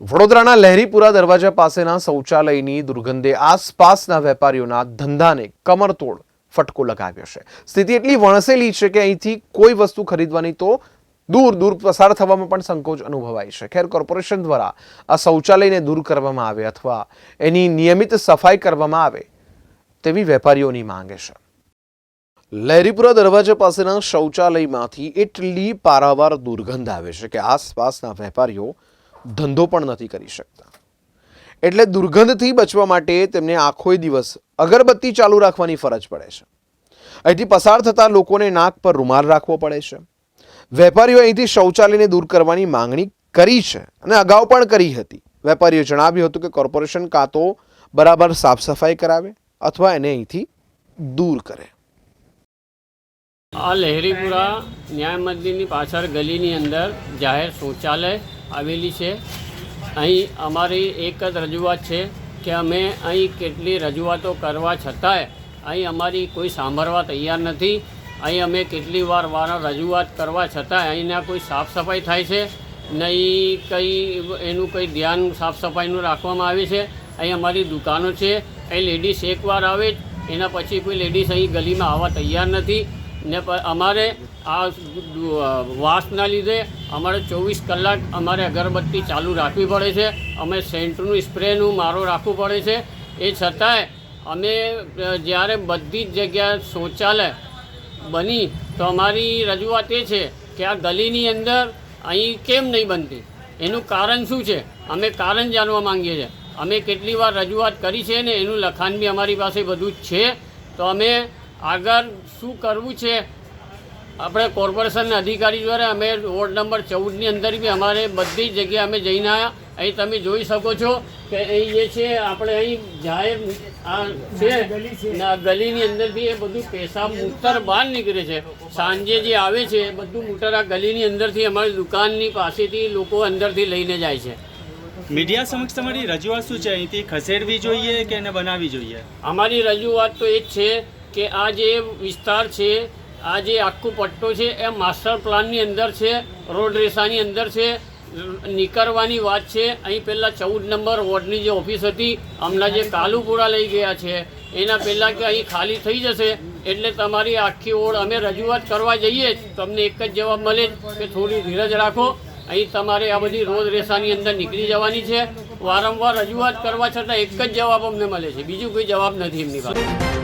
વડોદરાના લહેરીપુરા દરવાજા પાસેના શૌચાલયની દુર્ગંધે આસપાસના વેપારીઓના ધંધાને કમરતોડ ફટકો લગાવ્યો છે. સ્થિતિ એટલી વણસેલી છે કે અહીંથી કોઈ વસ્તુ ખરીદવાની તો દૂર દૂર પસાર થવામાં પણ સંકોચ અનુભવાય છે. ખેર કોર્પોરેશન દ્વારા આ શૌચાલયને દૂર કરવામાં આવે અથવા એની નિયમિત સફાઈ કરવામાં આવે તેવી વેપારીઓની માંગે છે. લહેરીપુરા દરવાજા પાસેના શૌચાલયમાંથી એટલી પારાવાર દુર્ગંધ આવે છે કે આસપાસના વેપારીઓ ધંધો પણ નથી કરી શકતા. એટલે દુર્ગંધથી બચવા માટે તેમને આખોય દિવસ અગરબત્તી ચાલુ રાખવાની ફરજ પડે છે. અહીંથી પસાર થતા લોકોને નાક પર રૂમાલ રાખવો પડે છે. વેપારીઓ અહીંથી શૌચાલયને દૂર કરવાની માંગણી કરી છે અને અગાઉ પણ કરી હતી. વેપારીઓ જણાવ્યું હતું કે કોર્પોરેશન કાં તો બરાબર સાફ સફાઈ કરાવે અથવા એને અહીંથી દૂર કરે. આ લહેરીપુરા ન્યાય મંદિરની પાછળ ગલીની અંદર જાહેર શૌચાલય આવેલી છે. અહીં અમારી એક જ રજૂઆત છે કે અમે અહીં કેટલી રજૂઆતો કરવા છતાંય અહીં અમારી કોઈ સાંભળવા તૈયાર નથી. અહીં અમે કેટલી વાર વાર રજૂઆત કરવા છતાંય અહીંના કોઈ સાફ સફાઈ થાય છે? નહીં, કંઈ એનું કંઈ ધ્યાન સાફ સફાઈનું રાખવામાં આવે છે? અહીં અમારી દુકાનો છે. અહીં લેડીઝ એકવાર આવે એના પછી કોઈ લેડીઝ અહીં ગલીમાં આવવા તૈયાર નથી. ને અમારે આ વાસના લીધે અમારે ચોવીસ કલાક અમારે અગરબત્તી ચાલુ રાખવી પડે છે. અમે સેન્ટનું સ્પ્રેનું મારો રાખવું પડે છે. એ છતાંય અમે જ્યારે બધી જ જગ્યાએ શૌચાલય બની, તો અમારી રજૂઆત એ છે કે આ ગલીની અંદર અહીં કેમ નહીં બનતી? એનું કારણ શું છે? અમે કારણ જાણવા માંગીએ છીએ. અમે કેટલી વાર રજૂઆત કરી છે ને એનું લખાણ બી અમારી પાસે બધું જ છે. તો અમે આગળ શું કરવું છે? આપણે કોર્પોરેશનના અધિકારી દ્વારા અમે વોર્ડ નંબર ચૌદની અંદર બી અમારે બધી જ જગ્યાએ અમે જઈને આવ્યા. અહીં તમે જોઈ શકો છો કે અહીં જે છે આપણે અહીં જાહેર આ છે આ ગલીની અંદર બી એ બધું પેશાબ મૂતર બહાર નીકળે છે. સાંજે જે આવે છે એ બધું મૂતર આ ગલીની અંદરથી અમારી દુકાનની પાસેથી લોકો અંદરથી લઈને જાય છે. મીડિયા સમક્ષ તમારી રજૂઆત શું છે? અહીંથી ખસેડવી જોઈએ કે એને બનાવવી જોઈએ? અમારી રજૂઆત તો એ જ છે કે આ જે વિસ્તાર છે આ જે આખું પટ્ટો છે, એ માસ્ટર પ્લાનની અંદર છે, રોડ રેસાની અંદર છે, નીકળવાની વાત છે. અહીં પહેલાં ચૌદ નંબર વોર્ડની જે ઓફિસ હતી, હમણાં જે કાલુપુરા લઈ ગયા છે, એના પહેલાં કે અહીં ખાલી થઈ જશે, એટલે તમારી આખી ઓળ અમે રજૂઆત કરવા જઈએ તમને એક જ જવાબ મળે કે થોડી ધીરજ રાખો. અહીં તમારે આ બધી રોડ રેસાની અંદર નીકળી જવાની છે. વારંવાર રજૂઆત કરવા છતાં એક જ જવાબ અમને મળે છે. બીજું કોઈ જવાબ નથી એમની પાસે.